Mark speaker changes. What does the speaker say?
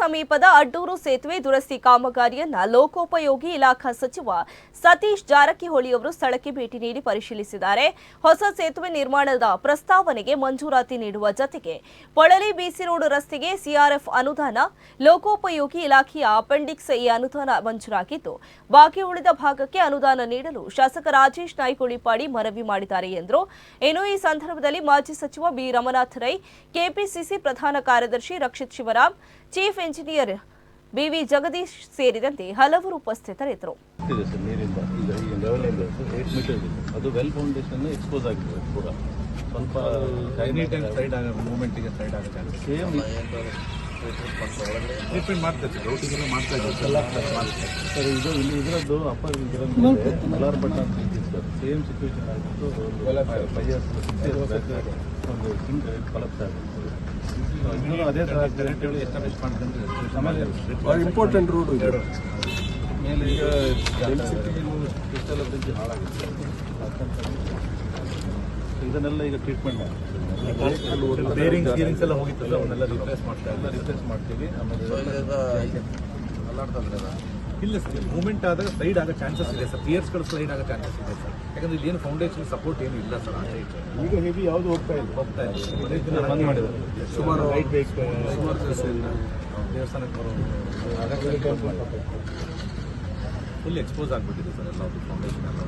Speaker 1: ಸಮೀಪದ ಅಡ್ಡೂರು ಸೇತುವೆ ದುರಸ್ತಿ ಕಾಮಗಾರಿಯನ್ನ ಲೋಕೋಪಯೋಗಿ ಇಲಾಖಾ ಸಚಿವ ಸತೀಶ್ ಜಾರಕಿಹೊಳಿ ಅವರು ಸ್ಥಳಕ್ಕೆ ಭೇಟಿ ನೀಡಿ ಪರಿಶೀಲಿಸಿದ್ದಾರೆ. ಹೊಸ ಸೇತುವೆ ನಿರ್ಮಾಣದ ಪ್ರಸ್ತಾವನೆಗೆ ಮಂಜೂರಾತಿ ನೀಡುವ ಜತೆಗೆ ಪೊಳಲಿ ಬಿಸಿ ರೋಡ್ ರಸ್ತೆಗೆ ಸಿಆರ್ಎಫ್ ಅನುದಾನ, ಲೋಕೋಪಯೋಗಿ ಇಲಾಖೆಯ ಅಪೆಂಡಿಕ್ಸ್ ಈ ಅನುದಾನ ಮಂಜೂರಾಗಿದ್ದು, ಬಾಕಿ ಉಳಿದ ಭಾಗಕ್ಕೆ ಅನುದಾನ ನೀಡಲು ಶಾಸಕ ರಾಜೇಶ್ ನಾಯ್ಕ ಉಳಿಪಾಡಿ ಮನವಿ ಮಾಡಿದ್ದಾರೆ ಎಂದರು. ಇನ್ನು ಈ ಸಂದರ್ಭದಲ್ಲಿ ಮಾಜಿ ಸಚಿವ ಬಿ ರಮನಾಥ್ ರೈ, ಕೆಪಿಸಿಸಿ ಪ್ರಧಾನ ಕಾರ್ಯದರ್ಶಿ Rakshith Shivaram chief engineer BV Jagadish ಸೇರಿದಂತೆ ಹಲವರು ಉಪಸ್ಥಿತರಿದ್ದರು.
Speaker 2: ಅದು ವೆಲ್ ಫೌಂಡೇಶನ್ ಎಕ್ಸ್ಪೋಸ್ ಆಗಿದೆ ಕೂಡ ಸ್ವಲ್ಪ
Speaker 3: ಎನಿ ಟೈಮ್ ಸೈಡ್ ಆಗ ಮೂವ್ಮೆಂಟಿಗೆ ಸೈಡ್ ಆಗುತ್ತೆ
Speaker 2: ಸೇಮ್
Speaker 3: ಟ್ರೀಟ್ಮೆಂಟ್ ಮಾಡ್ತಾ ಇದ್ದೀವಿ ಔಟಿಂಗ್ ಎಲ್ಲ ಮಾಡ್ತಾ ಇದ್ದೀವಿ
Speaker 2: ಸರ್ ಇದು ಇಲ್ಲಿ ಇದರದ್ದು ಅಪ್ಪರ್ ಮಲಾರ್ ಬಟ್ಟ ಅಂತ ಇದೆ ಸರ್ ಸೇಮ್ ಸಿಚುವೇಶನ್ ಆಗಿತ್ತು ಫೈವ್ ಇಯರ್ಸ್ ಒಂದು ಸಿಂಗ್ ಕೊಲಪ್ಸ್ ಆಗಿತ್ತು ಇನ್ನೂ ಅದೇ ಥರ
Speaker 3: ಕರೆಂಟ್ಗಳು ಎಸ್ಟಾಬ್ಲಿಷ್ ಮಾಡ್ಕೊಂಡು
Speaker 4: ಇಂಪಾರ್ಟೆಂಟ್ ರೋಡ್ ಇದೆ.
Speaker 2: ಮೇಲೆ ಈಗ ಕ್ರಿಸ್ಟಲ್ ಬ್ರಿಡ್ಜ್ ಹಾಳಾಗಿದೆ ಇದನ್ನೆಲ್ಲ ಈಗ ಟ್ರೀಟ್ಮೆಂಟ್ ಮಾಡ್ತೀವಿ.
Speaker 3: ಬೇರಿಂಗ್ಸ್ ಗೀರಿಂಗ್ಸ್ ಎಲ್ಲ ಹೋಗಿತ್ತಲ್ಲ ಅವನ್ನೆಲ್ಲ ರಿಪ್ಲೇಸ್ ಮಾಡ್ತಾ
Speaker 2: ಎಲ್ಲ
Speaker 3: ಇದ್ದಾರೆ.
Speaker 2: ರಿಪ್ಲೇಸ್ ಮಾಡ್ತೀವಿ. ಆಮೇಲೆ
Speaker 3: ಇಲ್ಲ ಸರ್ ಮೂಮೆಂಟ್ ಆದಾಗ ಸೈಡ್ ಆಗೋ ಚಾನ್ಸಸ್ ಇದೆ ಸರ್ ಪಿಯರ್ಸ್ಗಳು ಸ್ಲೈಡ್ ಆಗೋ ಚಾನ್ಸಸ್ ಇದೆ ಸರ್ ಯಾಕಂದ್ರೆ ಇದೇನು ಫೌಂಡೇಶನ್ ಸಪೋರ್ಟ್ ಏನು ಇಲ್ಲ ಸರ್
Speaker 2: ಈಗ ಹೆವಿ ಯಾವುದು ಹೋಗ್ತಾ ಇಲ್ಲ?
Speaker 3: ಹೋಗ್ತಾ
Speaker 2: ಇಲ್ಲ.
Speaker 3: ಸುಮಾರು ರೈಟ್ ಬೇಕು
Speaker 4: ಸುಮಾರು ಇಲ್ಲ
Speaker 3: ದೇವಸ್ಥಾನಕ್ಕೆ ಬರೋದು ಫುಲ್ ಎಕ್ಸ್ಪೋಸ್ ಆಗಿಬಿಟ್ಟಿದೆ ಸರ್ ಎಲ್ಲ ಫೌಂಡೇಶನ್ ಎಲ್ಲ.